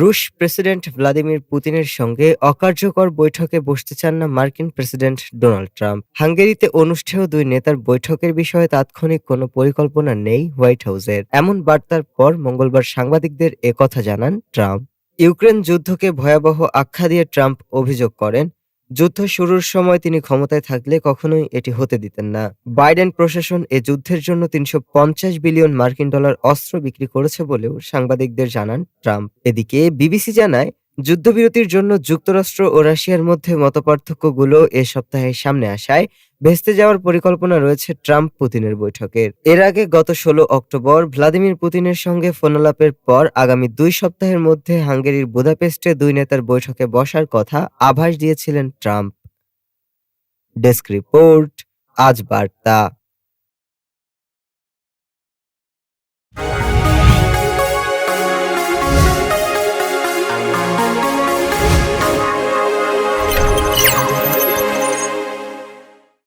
রুশ president Vladimir পুতিনের সঙ্গে অকার্যকর বৈঠকে বসতে চান না মার্কিন প্রেসিডেন্ট ডোনাল্ড ট্রাম্প। হাঙ্গেরিতে অনুষ্ঠেয় দুই নেতার বৈঠকের বিষয়ে তাৎক্ষণিক কোনো পরিকল্পনা নেই হোয়াইট হাউসের। এমন বার্তার পর মঙ্গলবার সাংবাদিকদের একথা জানান ট্রাম্প। ইউক্রেন যুদ্ধকে ভয়াবহ আখ্যা দিয়ে ট্রাম্প অভিযোগ করেন যুদ্ধ শুরুর সময় তিনি ক্ষমতায় থাকলে কখনোই এটি হতে দিতেন না। বাইডেন প্রশাসন এ যুদ্ধের জন্য তিনশো পঞ্চাশ বিলিয়ন মার্কিন ডলার অস্ত্র বিক্রি করেছে বলেও সাংবাদিকদের জানান ট্রাম্প। এদিকে বিবিসি জানায় যুদ্ধবিরতির জন্য যুক্তরাষ্ট্র ও রাশিয়ার মধ্যে মতপার্থক্যগুলো এ সপ্তাহে সামনে আসায় ভেস্তে যাওয়ার পরিকল্পনা রয়েছে ট্রাম্প পুতিনের বৈঠকের এর আগে গত ষোলো অক্টোবর ভ্লাদিমির পুতিনের সঙ্গে ফোনালাপের পর আগামী দুই সপ্তাহের মধ্যে হাঙ্গেরির বুদাপেস্টে দুই নেতার বৈঠকে বসার কথা আভাস দিয়েছিলেন ট্রাম্প। ডেস্ক রিপোর্ট, আজ বার্তা।